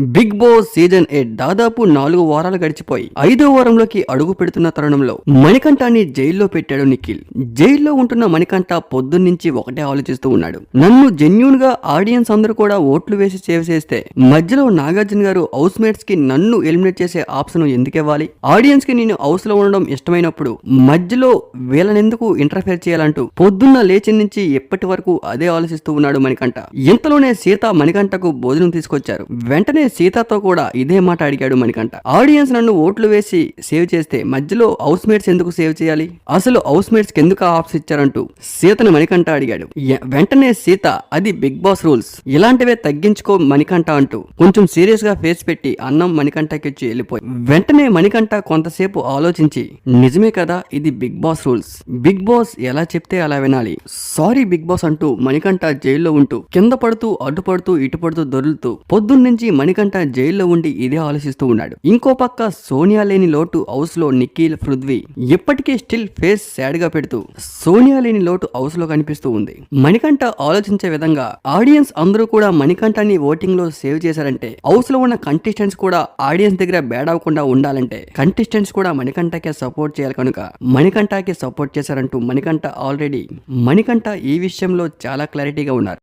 Big boss season eight దాదాపు నాలుగు వారాలు గడిచిపోయి ఐదో వారంలోకి అడుగు పెడుతున్న తరుణంలో మణికంఠాన్ని జైల్లో పెట్టాడు నిఖిల్. జైల్లో ఉంటున్న మణికంఠ పొద్దున్నుంచి ఒకటే ఆలోచిస్తూ ఉన్నాడు. నన్ను జెన్యున్గా ఆడియన్స్ అందరూ కూడా ఓట్లు వేసి సేవ్ చేస్తే మధ్యలో నాగార్జున గారు హౌస్ మేట్స్కి నన్ను ఎలిమినేట్ చేసే ఆప్షన్ ఎందుకు ఇవ్వాలి? ఆడియన్స్కి నేను హౌస్లో ఉండడం ఇష్టమైనప్పుడు మధ్యలో వీళ్ళనెందుకు ఇంటర్ఫేర్ చేయాలంటూ పొద్దున్న లేచి నుంచి ఎప్పటి వరకు అదే ఆలోచిస్తూ ఉన్నాడు మణికంఠ. ఇంతలోనే సీత మణికంఠకు భోజనం తీసుకొచ్చారు. వెంటనే సీతతో కూడా ఇదే మాట అడిగాడు మణికంఠ. ఆడియన్స్ నన్ను ఓట్లు వేసి సేవ్ చేస్తే మధ్యలో హౌస్ మేట్స్ ఎందుకు సేవ్ చేయాలి? అసలు హౌస్ మేట్స్ ఎందుకు ఆప్స్ ఇచ్చారంటూ సీతను మణికంఠ అడిగాడు. వెంటనే సీత అది బిగ్ బాస్ రూల్స్. ఇలాంటివే తగ్గించుకో మణికంఠ అంటూ కొంచెం సీరియస్గా ఫేస్ పెట్టి అన్నం మణికంఠకి ఇచ్చి వెళ్ళిపోయి వెంటనే మణికంఠ కొంతసేపు ఆలోచించి నిజమే కదా ఇది Bigg Boss rules. Bigg Boss ఎలా చెప్తే అలా వినాలి. సారీ బిగ్ బాస్ అంటూ మణికంఠ జైల్లో ఉంటూ కింద పడుతూ అడ్డుపడుతూ ఇటు పడుతూ దొరులుతూ పొద్దున్నుంచి మణికంఠ జైల్లో ఉండి ఇదే ఆలోచిస్తూ ఉన్నాడు. ఇంకో పక్క సోనియా లేని లోటు హౌస్లో నిఖిల్ పృథ్వీ ఇప్పటికీ స్టిల్ ఫేస్ సాడ్గా పెడుతూ సోనియా లేని లోటు హౌస్లో కనిపిస్తూ ఉంది. మణికంఠ ఆలోచించే విధంగా ఆడియన్స్ అందరూ కూడా మణికంఠని ఓటింగ్లో సేవ్ చేశారంటే హౌస్లో ఉన్న కంటెస్టెంట్స్ కూడా ఆడియన్స్ దగ్గర బ్యాడ్ అవ్వకుండా ఉండాలంటే కంటెస్టెంట్స్ కూడా మణికంఠకే సపోర్ట్ చేయాలి కనుక మణికంఠకి సపోర్ట్ చేశారంటూ మణికంఠ ఆల్రెడీ మణికంఠ ఈ విషయంలో చాలా క్లారిటీగా ఉన్నారు.